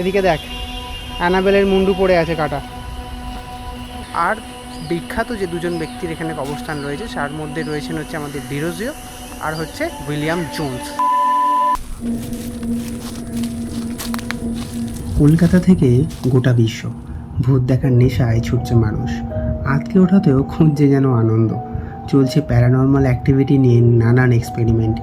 এদিকে দেখ অ্যানাবেলের মুন্ডু পড়ে আছে কাটা। আর বিখ্যাত যে দুজন ব্যক্তির এখানে অবস্থান রয়েছে তার মধ্যে রয়েছেন হচ্ছে আমাদের ডিরোজিও আর হচ্ছে উইলিয়াম জোন্স। কলকাতা থেকে গোটা বিশ্ব ভূত দেখার নেশায় ছুটছে মানুষ। আতকে ওঠাতেও খুঁজছে যেন আনন্দ। চলছে প্যারানর্মাল অ্যাক্টিভিটি নিয়ে নানান এক্সপেরিমেন্ট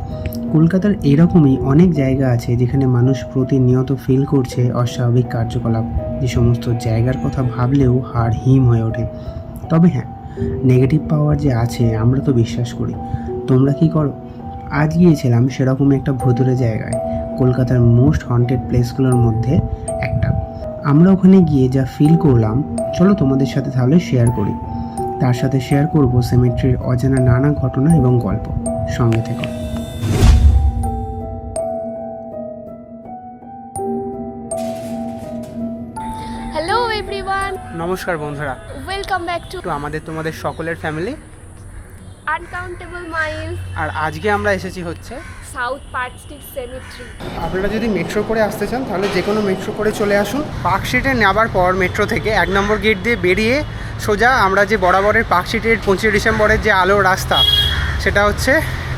কলকাতার এরকমই অনেক জায়গা আছে যেখানে মানুষ প্রতিনিয়ত ফিল করছে অস্বাভাবিক কার্যকলাপ। যে সমস্ত জায়গার কথা ভাবলেও হাড় হিম হয়ে ওঠে। তবে হ্যাঁ নেগেটিভ পাওয়ার যে আছে, আমরা তো বিশ্বাস করি। তোমরা কি করো? আজ গিয়েছিলাম সেরকম একটা ভুতুরে জায়গায়, কলকাতার মোস্ট হন্টেড প্লেসগুলোর মধ্যে একটা। আমরা ওখানে গিয়ে যা ফিল করলাম, চলো তোমাদের সাথে তাহলে শেয়ার করি। তার সাথে শেয়ার করব সেমেট্রির অজানা নানা ঘটনা এবং গল্প। সঙ্গে থেকে। নমস্কার বন্ধুরা। ওয়েলকাম ব্যাক টু আমাদের তোমাদের সকলের ফ্যামিলি আনকাউন্টেবল মাইল আর আজকে আমরা এসেছি হচ্ছে সাউথ পার্ক স্ট্রিট সেমিট্রি আপনারা যদি মেট্রো করে আসতে চান তাহলে যে কোনো মেট্রো করে চলে আসুন। পার্ক স্ট্রিটে নেবার পর মেট্রো থেকে এক নম্বর গেট দিয়ে বেরিয়ে সোজা আমরা যে বরাবরের পার্ক স্ট্রিটের পঁচিশে ডিসেম্বরের যে আলো রাস্তা সেটা হচ্ছে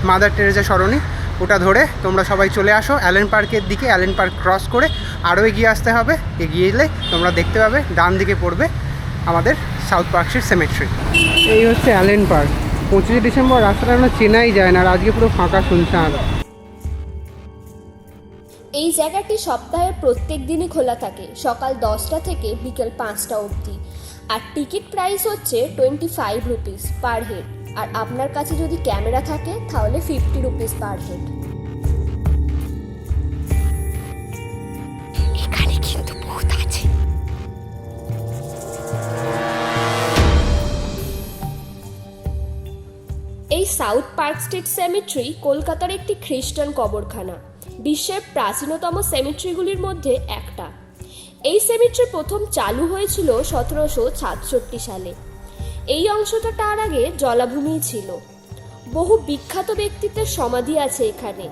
মাদার টেরেজা সরণি। ওটা ধরে তোমরা সবাই চলে আসো অ্যালেন পার্কের দিকে, অ্যালেন পার্ক ক্রস করে আরও এগিয়ে আসতে হবে। এগিয়ে এলে তোমরা দেখতে পাবে ডান দিকে পড়বে আমাদের সাউথ পার্ক স্ট্রিট সেমেট্রি এই হচ্ছে অ্যালেন পার্ক। পঁচিশে ডিসেম্বর রাস্তাটা আমরা চেনাই যায় না আর আজকে পুরো ফাঁকা শুনছান এই জায়গাটি সপ্তাহের প্রত্যেক দিনই খোলা থাকে। সকাল দশটা থেকে বিকেল পাঁচটা অবধি। আর টিকিট প্রাইস হচ্ছে twenty five rupees per head আর আপনার কাছে যদি ক্যামেরা থাকে তাহলে ফিফটি রুপিস পার হেড এই সাউথ পার্ক স্ট্রিট সেমিট্রি কলকাতার একটি খ্রিস্টান কবরখানা। বিশ্বের প্রাচীনতম সেমিট্রিগুলির মধ্যে একটা। এই সেমিট্রি প্রথম চালু হয়েছিল সতেরোশো সাতষট্টি সালে। এই অংশটা তার আগে জলাভূমিই ছিল। বহু বিখ্যাত ব্যক্তিত্বের সমাধি আছে এখানে।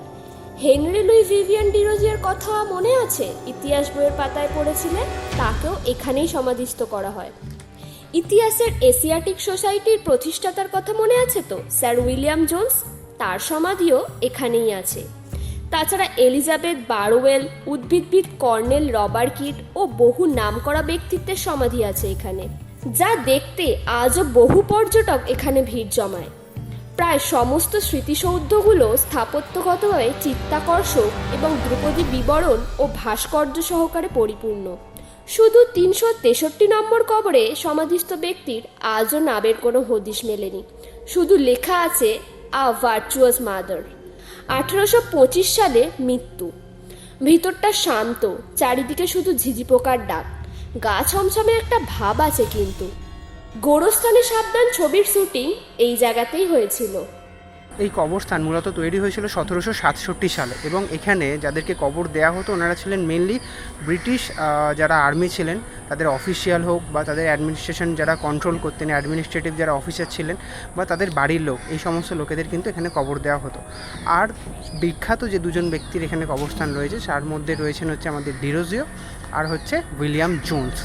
হেনরি লুই ভিভিয়ান ডিরোজিয়ার কথা মনে আছে? ইতিহাস বইয়ের পাতায় পড়েছিলেন তাকেও এখানেই সমাধিস্থ করা হয়। ইতিহাসের এশিয়াটিক সোসাইটির প্রতিষ্ঠাতার কথা মনে আছে তো? Sir William Jones? তার সমাধিও এখানেই আছে। তাছাড়া এলিজাবেথ বারোয়েল উদ্ভিদবিদ কর্নেল রবার কিট ও বহু নামকরা ব্যক্তিত্বের সমাধি আছে এখানে, যা দেখতে আজও বহু পর্যটক এখানে ভিড় জমায়। প্রায় সমস্ত স্মৃতিসৌধগুলো স্থাপত্যগতভাবে চিত্তাকর্ষক এবং ধ্রুপদী বিবরণ ও ভাস্কর্য সহকারে পরিপূর্ণ। শুধু তিনশো তেষট্টি নম্বর কবরে সমাধিস্থ ব্যক্তির আজও নামের কোনো হদিশ মেলেনি। শুধু লেখা আছে, আ ভার্চুয়াস মাদার আঠেরোশো পঁচিশ সালে মৃত্যু। ভিতরটা শান্ত, চারিদিকে শুধু ঝিঝি পোকার ডাক। গা ছমছমে একটা ভাব আছে কিন্তু। গোরস্থানে সাবধান ছবির শুটিং এই জায়গাতেই হয়েছিল। এই কবরস্থান মূলত তৈরি হয়েছিল সতেরোশো সাতষট্টি সালে এবং এখানে যাদেরকে কবর দেওয়া হতো ওনারা ছিলেন মেনলি ব্রিটিশ যারা আর্মি ছিলেন, তাদের অফিসিয়াল হোক বা তাদের অ্যাডমিনিস্ট্রেশন যারা কন্ট্রোল করতেন অ্যাডমিনিস্ট্রেটিভ যারা অফিসার ছিলেন বা তাদের বাড়ির লোক, এই সমস্ত লোকেদের কিন্তু এখানে কবর দেওয়া হতো। আর বিখ্যাত যে দুজন ব্যক্তির এখানে কবরস্থান রয়েছে, তার মধ্যে রয়েছেন হচ্ছে আমাদের ডিরোজিও আর হচ্ছে উইলিয়াম জোন্স।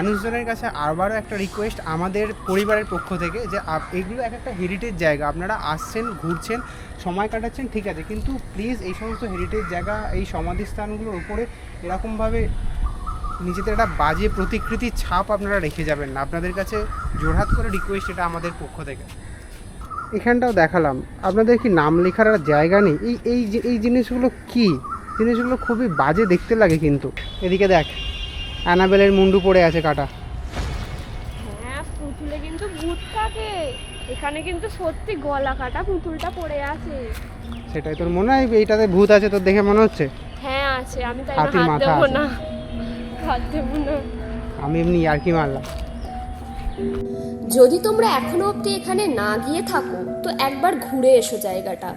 মানুষজনের কাছে আবারও একটা রিকোয়েস্ট আমাদের পরিবারের পক্ষ থেকে যে এগুলো এক একটা হেরিটেজ জায়গা। আপনারা আসছেন, ঘুরছেন, সময় কাটাচ্ছেন, ঠিক আছে। কিন্তু প্লিজ এই সমস্ত হেরিটেজ জায়গা, এই সমাধিস্থানগুলোর উপরে এরকমভাবে নিজেদের একটা বাজে প্রতিকৃতির ছাপ আপনারা রেখে যাবেন না। আপনাদের কাছে জোরহাত করে রিকোয়েস্ট এটা আমাদের পক্ষ থেকে। এখানটাও দেখালাম। আপনাদের কি নাম লেখার আর জায়গা নেই? এই এই এই জিনিসগুলো কি? জিনিসগুলো খুবই বাজে দেখতে লাগে কিন্তু। এদিকে দেখ। অ্যানাবেলের মুন্ডু পড়ে আছে কাটা। হ্যাঁ পুতুলে কিন্তু ভূত থাকে এখানে কিন্তু সত্যি গলা কাটা পুতুলটা পড়ে আছে। সেটাই তোর মনে হয় এইটাতে ভূত আছে তোর দেখে মনে হচ্ছে? হ্যাঁ আছে। আমি তাই হাত মাথা দেবো না। হাত দেবো না। আমি এমনি ইয়ার্কি মারলাম। যদি তোমরা এখনও অবধি এখানে না গিয়ে থাকো তো একবার ঘুরে এসো জায়গাটা।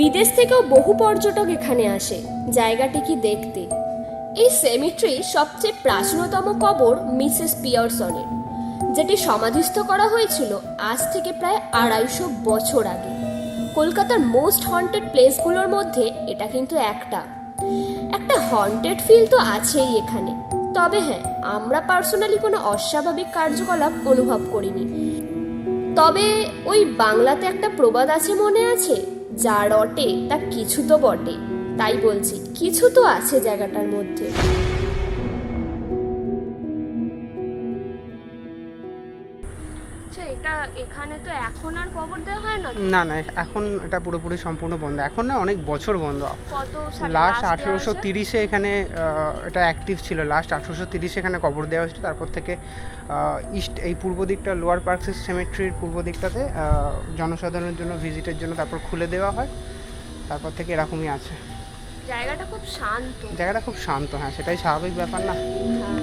বিদেশ থেকেও বহু পর্যটক এখানে আসে। জায়গাটি কি দেখতে? এই সেমিট্রি সবচেয়ে প্রাচীনতম কবর মিসেস পিয়ারসনের, যেটি সমাধিস্থ করা হয়েছিল আজ থেকে প্রায় আড়াইশো বছর আগে। কলকাতার মোস্ট হন্টেড প্লেসগুলোর মধ্যে এটা কিন্তু একটা। একটা হন্টেড ফিল তো আছেই এখানে। তবে হ্যাঁ আমরা পার্সোনালি কোনো অস্বাভাবিক কার্যকলাপ অনুভব করিনি। তবে ওই বাংলাতে একটা প্রবাদ আছে মনে আছে? যা রটে, তা কিছু তো বটে। তাই বলছি কিছু তো আছে জায়গাটার মধ্যে। আচ্ছা এটা এখানে তো এখন আর কবর দেওয়া হয় না? না না এখন এটা পুরোপুরি সম্পূর্ণ বন্ধ। এখন না অনেক বছর বন্ধ। লাস্ট আঠেরোশো তিরিশে এখানে এটা অ্যাক্টিভ ছিল। লাস্ট আঠেরোশো তিরিশে এখানে কবর দেওয়া হয়েছিল। তারপর থেকে ইস্ট এই পূর্ব দিকটা লোয়ার পার্ক সেমেট্রির পূর্ব দিকটাতে জনসাধারণের জন্য ভিজিটের জন্য তারপর খুলে দেওয়া হয়। তারপর থেকে এরকমই আছে। জায়গাটা খুব শান্ত। জায়গাটা খুব শান্ত হ্যাঁ সেটাই স্বাভাবিক ব্যাপার না। হ্যাঁ।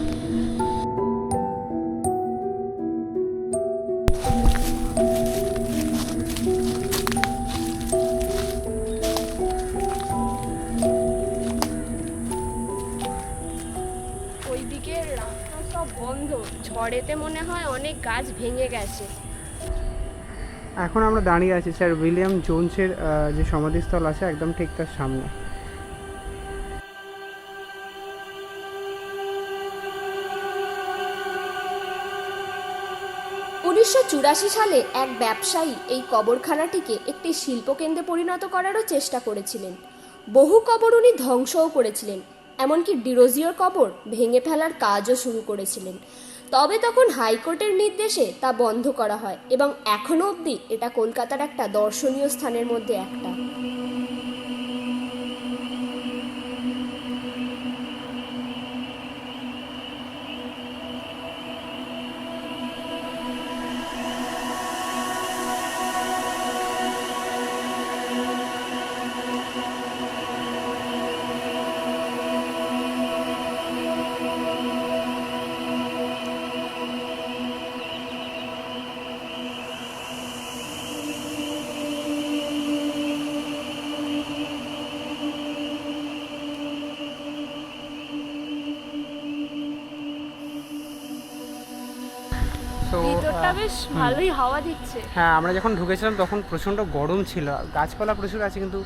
ওইদিকে রাস্তা সব বন্ধ। ঝড়েতে মনে হয় অনেক গাছ ভেঙে গেছে। এখন আমরা দাঁড়িয়ে আছি স্যার উইলিয়াম জোনসের যে সমাধিস্থল আছে একদম ঠিক তার সামনে। উনিশশো চুরাশি সালে এক ব্যবসায়ী এই কবরখানাটিকে একটি শিল্পকেন্দ্রে পরিণত করারও চেষ্টা করেছিলেন। বহু কবর উনি ধ্বংসও করেছিলেন, এমনকি ডিরোজিওর কবর ভেঙে ফেলার কাজও শুরু করেছিলেন। তবে তখন হাইকোর্টের নির্দেশে তা বন্ধ করা হয় এবং এখনও অবধি এটা কলকাতার একটা দর্শনীয় স্থানের মধ্যে একটা। তো ভিতরটা বেশ ভালোই হাওয়া দিচ্ছে। হ্যাঁ আমরা যখন ঢুকেছিলাম তখন প্রচণ্ড গরম ছিল। গাছপালা প্রচুর আছে কিন্তু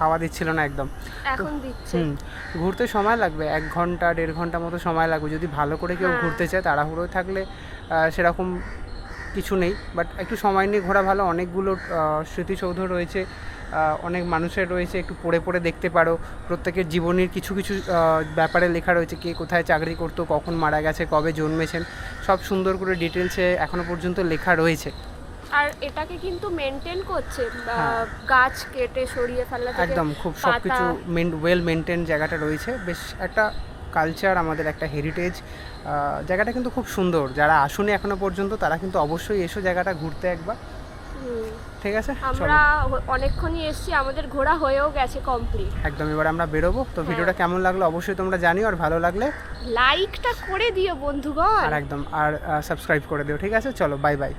হাওয়া দিচ্ছিল না একদম। এখন দিচ্ছে। হুম ঘুরতে সময় লাগবে। এক ঘণ্টা দেড় ঘণ্টা মতো সময় লাগবে। যদি ভালো করে কেউ হ্যাঁ। ঘুরতে চায় তাড়াহুড়োয় থাকলে সেরকম কিছু নেই। বাট একটু সময় নিয়ে ঘোরা ভালো। অনেকগুলো স্মৃতিসৌধ রয়েছে। অনেক মানুষের রয়েছে একটু পড়ে পড়ে দেখতে পারো। প্রত্যেকের জীবনের কিছু কিছু ব্যাপারে লেখা রয়েছে কে কোথায় চাকরি করতো কখন মারা গেছে কবে জন্মেছেন সব সুন্দর করে ডিটেলসে এখনও পর্যন্ত লেখা রয়েছে। আর এটাকে কিন্তু মেনটেন করছে হ্যাঁ। গাছ কেটে সরিয়ে ফেলা একদম খুব সব পাতা- কিছু ওয়েল মেনটেন জায়গাটা রয়েছে। বেশ একটা কালচার আমাদের একটা হেরিটেজ জায়গাটা কিন্তু খুব সুন্দর। যারা আসুনি এখনও পর্যন্ত তারা কিন্তু অবশ্যই এসো জায়গাটা ঘুরতে একবার। ঠিক আছে? আমরা অনেকক্ষণই এসেছি আমাদের ঘোরা হয়েও গেছে কমপ্লিট একদম এবার আমরা বেরোবো। তো ভিডিওটা কেমন লাগল অবশ্যই তোমরা জানিও আর ভালো লাগলে লাইকটা করে দিও বন্ধুগণ। আর একদম আর সাবস্ক্রাইব করে দিও ঠিক আছে? চলো বাই বাই